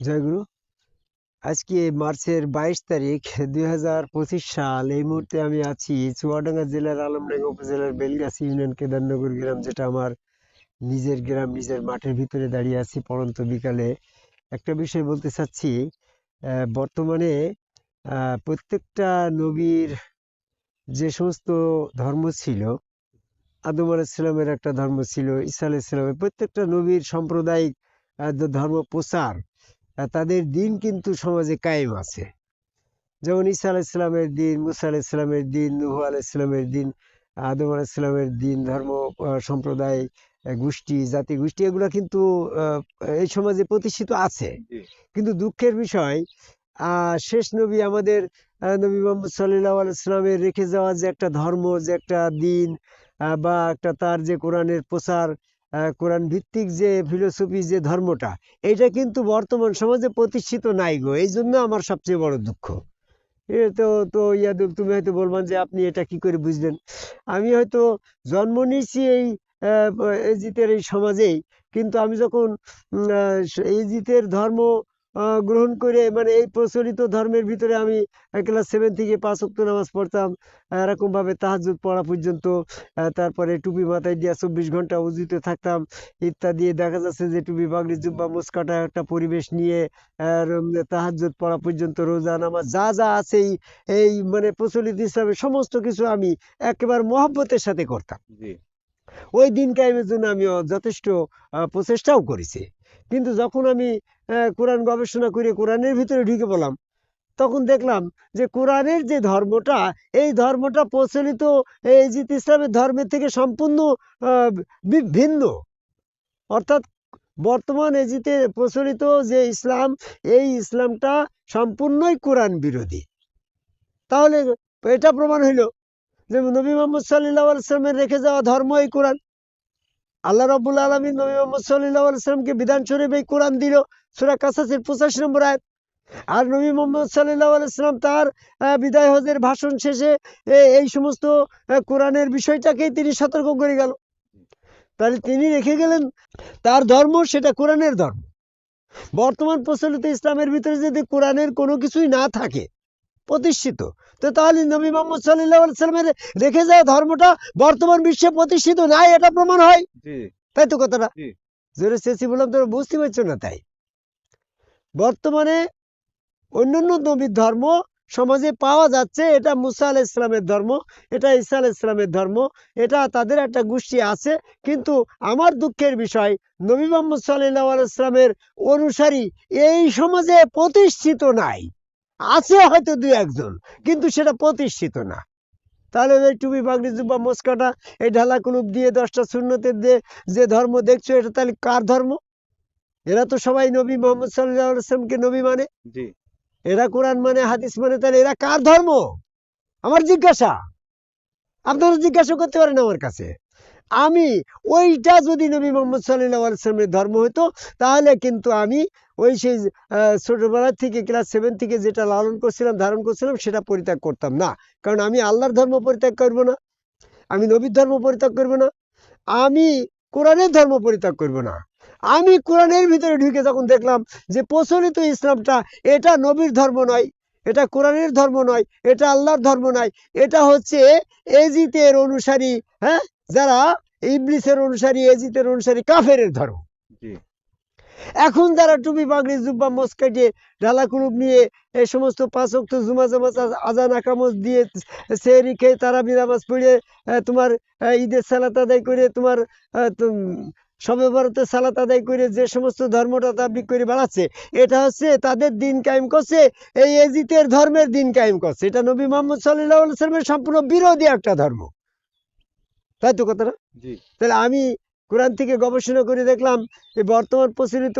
জয়গুরু আজকে মার্চের বাইশ তারিখ, দুই হাজার পঁচিশ সাল। এই মুহূর্তে আমি আছি চুয়াডাঙ্গা জেলার আলমডাঙ্গা উপজেলার বেলগাছি ইউনিয়ন কেদারনগর গ্রাম, যেটা আমার নিজের গ্রাম, নিজের মাঠের ভিতরে দাঁড়িয়ে আছি পড়ন্ত বিকালে। একটা বিষয় বলতে চাচ্ছি বর্তমানে প্রত্যেকটা নবীর যে সমস্ত ধর্ম ছিল, আদম আলাইসালামের একটা ধর্ম ছিল, ঈসা আলাইসালামের প্রত্যেকটা নবীর সাম্প্রদায়িক ধর্ম প্রচার তাদের দিন কিন্তু সমাজে কায়েম আছে। যেমন ঈসা আলাইসালামের দিন মুসা আলাইসালামের দিন নুহ আলাইসালামের দিন আদম আলাইসালামের দিন ধর্ম সম্প্রদায় গোষ্ঠী জাতি গোষ্ঠী এগুলো কিন্তু এই সমাজে প্রতিষ্ঠিত আছে। কিন্তু দুঃখের বিষয় আহ, শেষ নবী আমাদের আহ, নবী মোহাম্মদ সাল্লাহ আলাইসালামের রেখে যাওয়া যে একটা ধর্ম যে একটা দিন বা একটা তার যে কোরআনের প্রচার কোরআন ভিত্তিক যে ফিলোসফি যে ধর্মটা, এটা কিন্তু বর্তমান সমাজে প্রতিষ্ঠিত নাই গো। এই জন্য আমার সবচেয়ে বড় দুঃখ। তো তো ইয়াদব, তুমি হয়তো বলবেন যে আপনি এটা কি করে বুঝলেন? আমি হয়তো জন্ম নিয়েছি এই এজিতের এই সমাজেই, কিন্তু আমি যখন এজিতের ধর্ম গ্রহণ করে মানে এই প্রচলিত ধর্মের ভিতরে আমি ক্লাস সেভেন থেকে পাঁচ ওয়াক্ত নামাজ পড়তাম। এরকম ভাবে তাহাজ্জুদ পড়া পর্যন্ত তারপরে টুপি মাথায় দিয়ে চব্বিশ ঘণ্টা উজুতে থাকতাম ইত্যাদি। দেখা যাচ্ছে যে টুপি বাগড়ি জুব্বা মুস্কাটা একটা পরিবেশ নিয়ে তাহাজ্জুদ পড়া পর্যন্ত রোজা নামাজ যা যা আছে এই এই মানে প্রচলিত ইসলামের সমস্ত কিছু আমি একেবারে মহব্বতের সাথে করতাম। ওই দিন কায়েমের জন্য আমি যথেষ্ট প্রচেষ্টাও করেছি। কিন্তু যখন আমি কোরআন গবেষণা করে কোরআনের ভিতরে ঢুকে পড়লাম, তখন দেখলাম যে কোরআনের যে ধর্মটা, এই ধর্মটা প্রচলিত এই জিত ইসলামের ধর্মের থেকে সম্পূর্ণ ভিন্ন। অর্থাৎ বর্তমান এজিতে প্রচলিত যে ইসলাম, এই ইসলামটা সম্পূর্ণই কোরআন বিরোধী। তাহলে এটা প্রমাণ হইল যে নবী মোহাম্মদ সাল্লাহ আলাইসলামের রেখে যাওয়া ধর্ম এই কোরআন। আল্লাহ রব্বুল আলমী নবী মোহাম্মদ সাল্লাহ বিধান শরীফ এই কোরআন দিল, সুরা কাসাসের পঁচাশি নম্বর আয়াত। আর নবী মোহাম্মদ সাল্লাহ আলাইসলাম তার বিদায় হজের ভাষণ শেষে এই সমস্ত কোরআনের বিষয়টাকেই তিনি সতর্ক করে গেল। তাহলে তিনি রেখে গেলেন তার ধর্ম, সেটা কোরআনের ধর্ম। বর্তমান প্রচলিত ইসলামের ভিতরে যদি কোরআনের কোনো কিছুই না থাকে প্রতিষ্ঠিত। তো তাহলে নবী মোহাম্মদ সাল্লাহ সাল্লামের রেখে যাওয়া ধর্মটা বর্তমান বিশ্বে প্রতিষ্ঠিত নাই এটা প্রমাণ হয়। তাই তো কথাটা? জোরে চেঁচি বললাম তোমরা বুঝতে পারছ না তাই? বর্তমানে অন্যান্য নবীর ধর্ম সমাজে পাওয়া যাচ্ছে এটা মুসা আল ইসলামের ধর্ম এটা ঈসা আল ইসলামের ধর্ম এটা তাদের একটা গোষ্ঠী আছে। কিন্তু আমার দুঃখের বিষয় নবী মোহাম্মদ সাল্লাহ আলাইসলামের অনুসারী এই সমাজে প্রতিষ্ঠিত নাই। আছে হয়তো দুই একজন কিন্তু সেটা প্রতিষ্ঠিত না। তাহলে ওই টুপি বাগড়ি জুব্বা মস্কাটা এই ঢালা কুলুপ দিয়ে দশটা শূন্যতে দিয়ে যে ধর্ম দেখছ এটা তাহলে কার ধর্ম? এরা তো সবাই নবী মোহাম্মদ সাল্লাহ আলাইসলামকে নবী মানে। এরা কোরআন মানে হাদিস মানে তাহলে এরা কার ধর্ম? আমার জিজ্ঞাসা। আপনারা জিজ্ঞাসা করতে পারেন আমার কাছে। আমি ওইটা যদি নবী মোহাম্মদ সাল্লাহ আলসালামের ধর্ম হতো তাহলে কিন্তু আমি ওই সেই ছোটবেলা থেকে ক্লাস সেভেন থেকে যেটা লালন করছিলাম, ধারণ করছিলাম, সেটা পরিত্যাগ করতাম। না, কারণ আমি আল্লাহর ধর্ম পরিত্যাগ করব না, আমি নবীর ধর্ম পরিত্যাগ করব না, আমি কোরআনের ধর্ম পরিত্যাগ করব না। আমি কোরআনের ভিতরে ঢুকে যখন দেখলাম যে প্রচলিত ইসলামটা এটা নবীর ধর্ম নয়, এটা কোরআনের ধর্ম নয়, এটা আল্লাহর ধর্ম নয়, এটা হচ্ছে এজিতের অনুসারী হ্যাঁ? যারা ইবলিসের অনুসারী এজিতের অনুসারী কাফেরের ধর্ম। এখন যারা টুপি পাগড়ি জুব্বা মস্কাটে ঢালা কুলুপ নিয়ে এই সমস্ত পাঁচ অক্ট জুমা আজ- আজান আকামত দিয়ে সেহরি খেয়ে তারা নামাজ পড়ে আহ, তোমার ঈদের সালাত আদায় করে তোমার সবে বরাতে সালাত আদায় করে যে সমস্ত ধর্মটা দাবি করে বাড়াচ্ছে এটা হচ্ছে তাদের দিন কায়েম করছে এই এজিতের ধর্মের দিন কায়েম করছে। এটা নবী মোহাম্মদ সাল্লাহ সাল্লামের সম্পূর্ণ বিরোধী একটা ধর্ম। তাই তো কথাটা? তাহলে আমি কোরআন থেকে গবেষণা করে দেখলাম এই বর্তমান প্রচলিত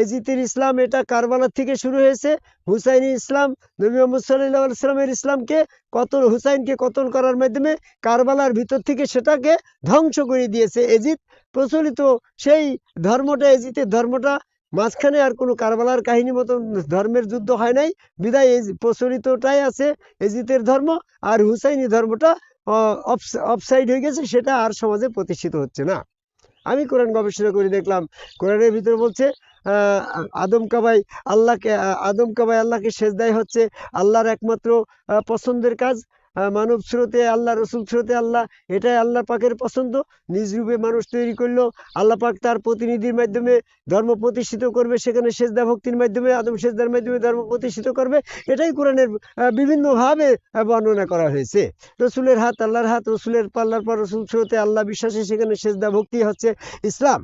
এজিতের ইসলাম এটা কারবালার থেকে শুরু হয়েছে। হুসাইনি ইসলাম নবী মোহাম্মদ সাল্লাহ ইসলামের ইসলামকে কতল হুসাইনকে কতল করার মাধ্যমে কারবালার ভিতর থেকে সেটাকে ধ্বংস করে দিয়েছে। এজিত প্রচলিত সেই ধর্মটা এজিতের ধর্মটা মাঝখানে আর কোনো কারবালার কাহিনী মতো ধর্মের যুদ্ধ হয় নাই। বিদায় প্রচলিতটাই আছে এজিতের ধর্ম আর হুসাইনি ধর্মটা অফসাইড হয়ে গেছে, সেটা আর সমাজে প্রতিষ্ঠিত হচ্ছে না। আমি কোরআন গবেষণা করে দেখলাম, কোরআনের ভিতরে বলছে আদম কাবাই আল্লাহকে আদম কাবাই আল্লাহকে দেয় হচ্ছে আল্লাহর একমাত্র পছন্দের কাজ। মানব স্রোতে আল্লাহ, রসুল স্রোতে আল্লাহ, এটাই আল্লাহ পাকের পছন্দ। নিজ রূপে মানুষ তৈরি করল আল্লাহ পাক তার প্রতিনিধির মাধ্যমে ধর্ম প্রতিষ্ঠিত করবে, সেখানে সেজদা ভক্তির মাধ্যমে, আদম সেজদার মাধ্যমে ধর্ম প্রতিষ্ঠিত করবে। এটাই কোরআনের বিভিন্নভাবে বর্ণনা করা হয়েছে। রসুলের হাত আল্লাহর হাত, রসুলের পাল্লার পর রসুল স্রোতে আল্লাহ বিশ্বাসী, সেখানে সেজদা ভক্তি হচ্ছে ইসলাম।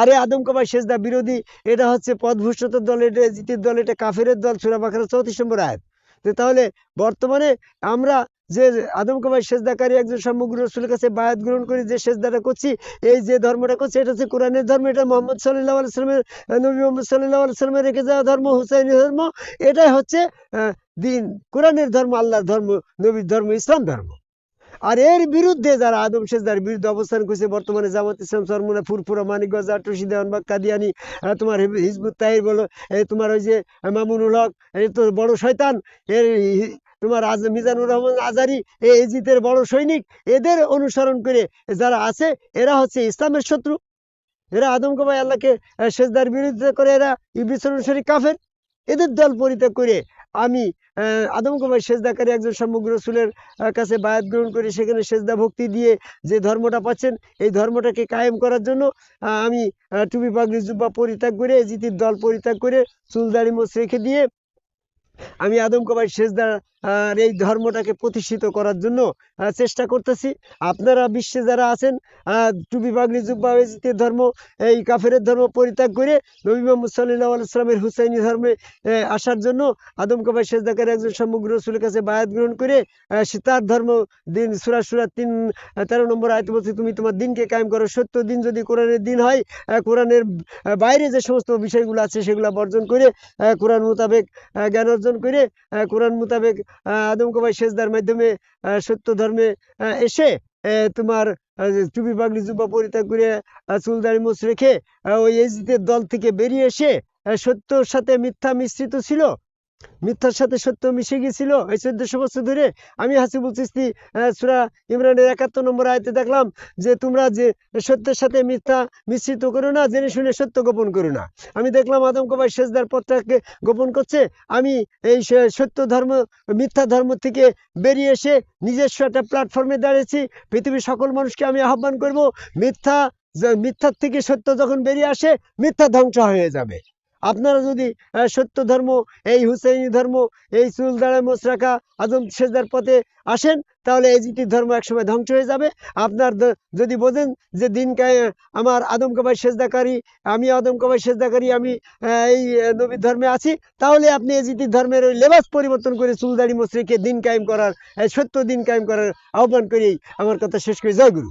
আরে আদম কাবাই সেজদা বিরোধী, এটা হচ্ছে পদভূষতের দল, এটা জিতের দল, এটা কাফেরের দল, সুরা বাখারা চৌত্রিশ নম্বর আয়াত। তো তাহলে বর্তমানে আমরা যে আদম কাবাই সেজদাকারী একজন সমগ্র রসুলের কাছে বায়াত গ্রহণ করি, যে সেজদাটা করছি, এই যে ধর্মটা করছি, এটা হচ্ছে কোরআনের ধর্ম, এটা মোহাম্মদ সাল্লাহ আলসালামের নবী মোহাম্মদ সাল্লাহ আলসালামের রেখে যাওয়া ধর্ম হুসাইনি ধর্ম, এটাই হচ্ছে দিন, কোরআনের ধর্ম, আল্লাহর ধর্ম, নবীর ধর্ম, ইসলাম ধর্ম। আর এর বিরুদ্ধে যারা আদম সেজদার বিরুদ্ধে অবস্থান করছে, বর্তমানে জামাত ইসলাম সরমুনা, ফুরফুরা, মানিকগঞ্জ, আটরশি দেওয়ানবাগ কাদিয়ানি তোমার হিজবুত তাহির বলো তোমার ওই যে মামুনুল হক এই তো বড় শয়তান, এর তোমার আজ মিজানুর রহমান আজারি এই এজিতের বড় সৈনিক, এদের অনুসরণ করে যারা আছে, এরা হচ্ছে ইসলামের শত্রু। এরা আদম কবাই আল্লাহকে সেজদার বিরুদ্ধে করে এরা ইবলিস অনুসারী কাফের। এদের দল পরিত্যাগ করে আমি আদম কুমার সেজদাকারী একজন সমগ্র রসুলের কাছে বায়াত গ্রহণ করে সেখানে সেজদা ভক্তি দিয়ে যে ধর্মটা পাচ্ছেন, এই ধর্মটাকে কায়েম করার জন্য আমি টুপি, পাগড়ি, জুব্বা পরিত্যাগ করে জিতির দল পরিত্যাগ করে চুলদাড়ি মোচ রেখে দিয়ে আমি আদম কুমার সেজদার আর এই ধর্মটাকে প্রতিষ্ঠিত করার জন্য চেষ্টা করতেছি। আপনারা বিশ্বে যারা আছেন টুপি পাগড়ি জুব্বা ধর্ম, এই কাফেরের ধর্ম পরিত্যাগ করে নবী মোহাম্মদ সাল্লাহ আলাইসলামের হুসাইনি ধর্মে আসার জন্য আদম কবাই সেজদাকারী একজন সমগ্র রসুলের কাছে বায়াত গ্রহণ করে তার ধর্ম দিন, সুরা সুরা তিন তেরো নম্বর আয়তে বলছে, তুমি তোমার দিনকে কায়েম করো, সত্য দিন যদি কোরআনের দিন হয় কোরআনের বাইরে যে সমস্ত বিষয়গুলো আছে সেগুলো বর্জন করে কোরআন মোতাবেক জ্ঞান অর্জন করে কোরআন মোতাবেক আদম কবাই সেজদার মাধ্যমে সত্য ধর্মে এসে তোমার টুপি পাগলি জুব্বা পরিত্যাগ করে চুল চুলদাড়ি মুছ রেখে ওই এজিদের দল থেকে বেরিয়ে এসে সত্যর সাথে মিথ্যা মিশ্রিত ছিল। মিথ্যার সাথে সত্য মিশে গিয়েছিল এই চোদ্দশো বছর ধরে আমি হাসিবুল চিস্তি সুরা ইমরানের একাত্তর নম্বর আয়তে দেখলাম যে তোমরা যে সত্যের সাথে মিথ্যা মিশ্রিত করো না, জেনে শুনে সত্য গোপন করো না। আমি দেখলাম আদম কবাই সেজদার পথটাকে গোপন করছে। আমি এই সত্য ধর্ম, মিথ্যা ধর্ম থেকে বেরিয়ে এসে নিজস্ব একটা প্ল্যাটফর্মে দাঁড়িয়েছি। পৃথিবীর সকল মানুষকে আমি আহ্বান করব, মিথ্যা মিথ্যার থেকে সত্য যখন বেরিয়ে আসে, মিথ্যা ধ্বংস হয়ে যাবে। আপনারা যদি সত্য ধর্ম, এই হুসাইনি ধর্ম, এই চুল দাঁড়ায় মোচ রাখা আদম সেজদার পথে আসেন, তাহলে এই জিতির ধর্ম একসময় ধ্বংস হয়ে যাবে। আপনার যদি বোঝেন যে দিন কায়ে- আমার আদম কবাই সেজদাকারী, আমি আদম কবাই সেজদাকারী, আমি এই নবীর ধর্মে আছি, তাহলে আপনি এই জিতির ধর্মের ওই লেবাস পরিবর্তন করে চুল দাড়ি মোচ দিন কায়েম করার সত্য দিন কায়েম করার আহ্বান করেই আমার কথা শেষ করে। জয় গুরু।